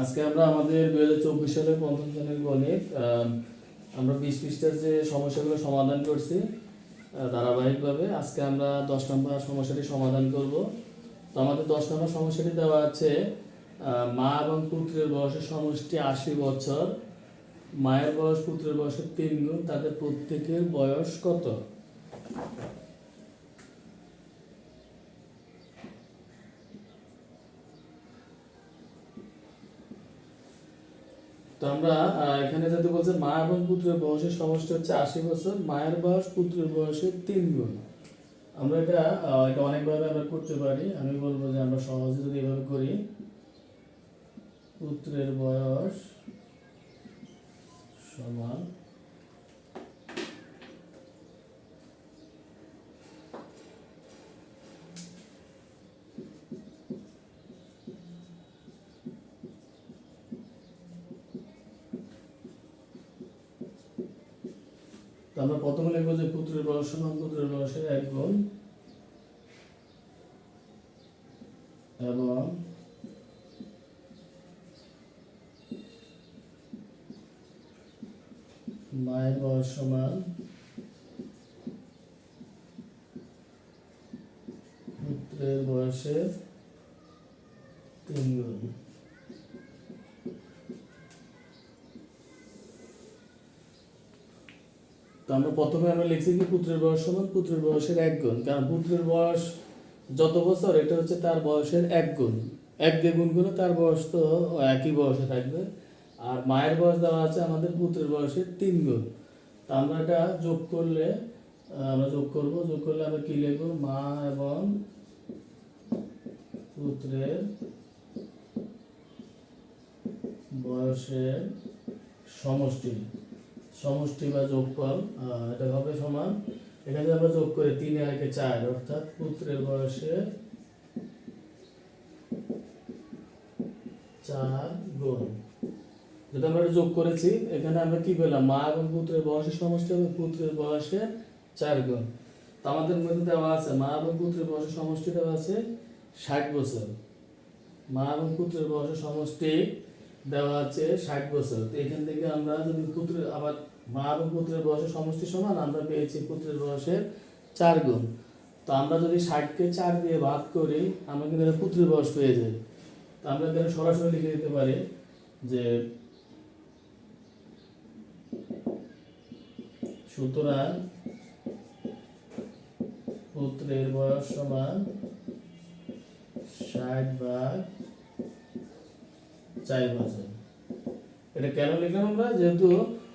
আজকে আমরা আমাদের দু হাজার চব্বিশ সালের পঞ্চম শ্রেণির গণিত আমরা বিশ পৃষ্ঠার যে সমস্যাগুলো সমাধান করছি ধারাবাহিকভাবে আজকে আমরা দশ নম্বর সমস্যাটি সমাধান করব। তো আমাদের দশ নম্বর সমস্যাটি দেওয়া আছে মা এবং পুত্রের বয়সের সমষ্টি আশি বছর, মায়ের বয়স পুত্রের বয়সের তিন গুণ, তাদের প্রত্যেকের বয়স কত? তো আমরা এখানে যাতে বলছে মা এবং পুত্রের বয়সের সমষ্টি হচ্ছে আশি বছর, মায়ের বয়স পুত্রের বয়সের তিন গুণ। আমরা এটা এটা অনেকভাবে আমরা করতে পারি। আমি বলব যে আমরা সহজে যদি এভাবে করি, পুত্রের বয়স সমান আমরা প্রথমে লিখব যে পুত্রের বয়স সমান পুত্রের বয়সের এক গুণ এবং মায়ের বয়স সমান পুত্রের বয়সের তিন গুণ। আমরা প্রথমে আমরা লিখছি কি পুত্রের বয়স সমান পুত্রের বয়সের এক গুণ। কারণ পুত্রের বয়স যত বছর, এটা হচ্ছে তার বয়সের এক গুণ। এক দিয়ে গুণ তার বয়স তো একই বয়সে থাকবে। আর মায়ের বয়স দেওয়া আছে আমাদের পুত্রের বয়সের তিন গুণ। তা আমরা এটা যোগ করলে, আমরা যোগ করব, যোগ করলে আমরা কী লিখব? মা এবং পুত্রের বয়সের সমষ্টি। সমষ্টি বা যোগফল এটা হবে সমান। এখানে আমরা যোগ করে তিন আর একে, চার, অর্থাৎ পুত্রের বয়সে চার গুণ। যেটা আমরা যোগ করেছি, এখানে আমরা কি পেলাম? মা এবং পুত্রের বয়সের সমষ্টি হবে পুত্রের বয়সে চার গুণ। তো আমাদের মধ্যে দেওয়া আছে, মা এবং পুত্রের বয়সের সমষ্টি দেওয়া আছে ষাট বছর। মা এবং পুত্রের বয়সের সমষ্টি দেওয়া আছে ষাট বছর। তো এখান থেকে আমরা যদি পুত্রের আবার মা এবং পুত্রের বয়সের সমষ্টি সমান, আমরা পেয়েছি পুত্রের বয়সের চার গুণ। তো আমরা যদি ষাটকে চার দিয়ে ভাগ করি, আমরা কিন্তু এটা পুত্রের বয়স পেয়ে যাই। তো আমরা এখানে সরাসরি লিখে দিতে পারি যে সুতরাং পুত্রের বয়স সমান ষাট ভাগ চার বছর। এটা কেন লিখলাম আমরা? যেহেতু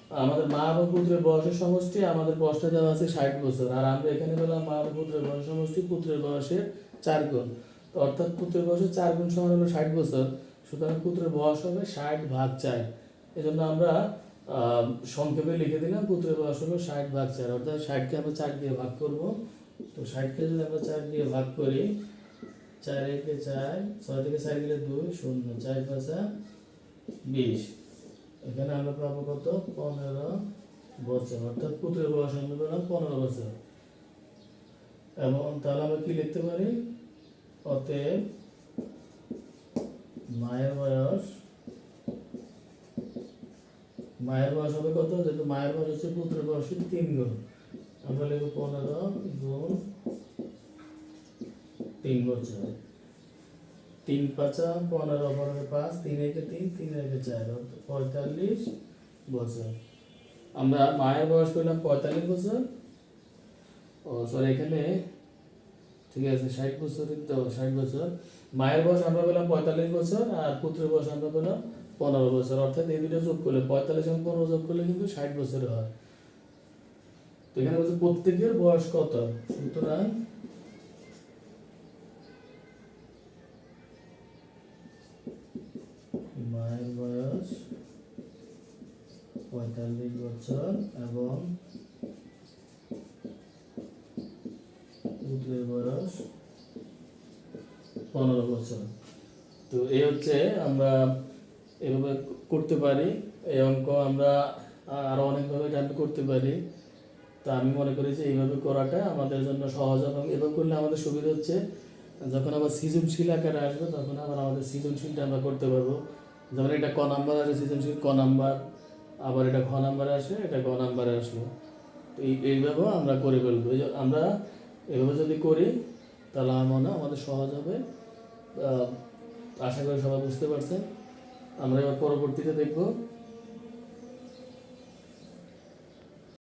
আমাদের মা এবং পুত্রের বয়সের সমষ্টি, আমাদের বয়সটা দেওয়া আছে ষাট বছর। আর আমরা এখানে পেলাম মা এবং পুত্রের বয়সের সমষ্টি, পুত্রের বয়সের চার গুণ। অর্থাৎ পুত্রের বয়সের চার গুণ সমান হলো ষাট বছর। সুতরাং পুত্রের বয়স হবে ষাট ভাগ চার। এজন্য আমরা সংক্ষেপে লিখে দিলাম, পুত্রের বয়স হলো ষাট ভাগ চার। অর্থাৎ ষাটকে আমরা চার দিয়ে ভাগ করব। তো ষাটকে যদি আমরা চার দিয়ে ভাগ করি, চার একে চার, ছয় থেকে চার গেলে দুই, শূন্য, চার পাঁচা বিশ। এখানে আমরা পাবো কত? পনেরো বছর। অর্থাৎ পুত্রের বয়স আমরা পনেরো বছর। এবং তাহলে আমরা কি লিখতে পারি? অতএব মায়ের বয়স মায়ের বয়স হবে কত? যেহেতু মায়ের বয়স হচ্ছে পুত্রের বয়সের তিন গুণ। আমরা লিখব পনেরো গুণ তিন বছর। তিন পাঁচা, পনেরো পনেরো পাঁচ, তিন একে তিন তিন একে চার পঁয়তাল্লিশ বছর। আমরা মায়ের বয়স পেলাম পঁয়তাল্লিশ বছর। ও সরি এখানে ঠিক আছে, ষাট বছর, তো ষাট বছর। মায়ের বয়স আমরা পেলাম পঁয়তাল্লিশ বছর আর পুত্রের বয়স আমরা পেলাম পনেরো বছর। অর্থাৎ এই দুটো যোগ করলে, পঁয়তাল্লিশ এবং পনেরো যোগ করলে কিন্তু ষাট বছর হয়। তো এখানে বলছে প্রত্যেকের বয়স কত? সুতরাং মায়ের বয়স পঁয়তাল্লিশ বছর এবং পনেরো বছর। তো এই হচ্ছে আমরা এভাবে করতে পারি। এই অঙ্ক আমরা আরও অনেকভাবে জানতে করতে পারি। তা আমি মনে করি যে এইভাবে করাটা আমাদের জন্য সহজ এবং এভাবে করলে আমাদের সুবিধা হচ্ছে, যখন আবার সৃজনশীল আকারে আসবে তখন আবার আমাদের সৃজনশীলটা আমরা করতে পারব। যেমন এটা ক নাম্বার আছে, সৃজনশীল ক নাম্বার। আবার এটা ঘ নাম্বারে আসে, এটা গ নাম্বারে আসলো। তো এই এইভাবে আমরা করে ফেলব। আমরা এভাবে যদি করি, তাহলে আমার মনে আমাদের সহজ হবে। আশা করি সবাই বুঝতে পারছেন। আমরা এবার পরবর্তীতে দেখব।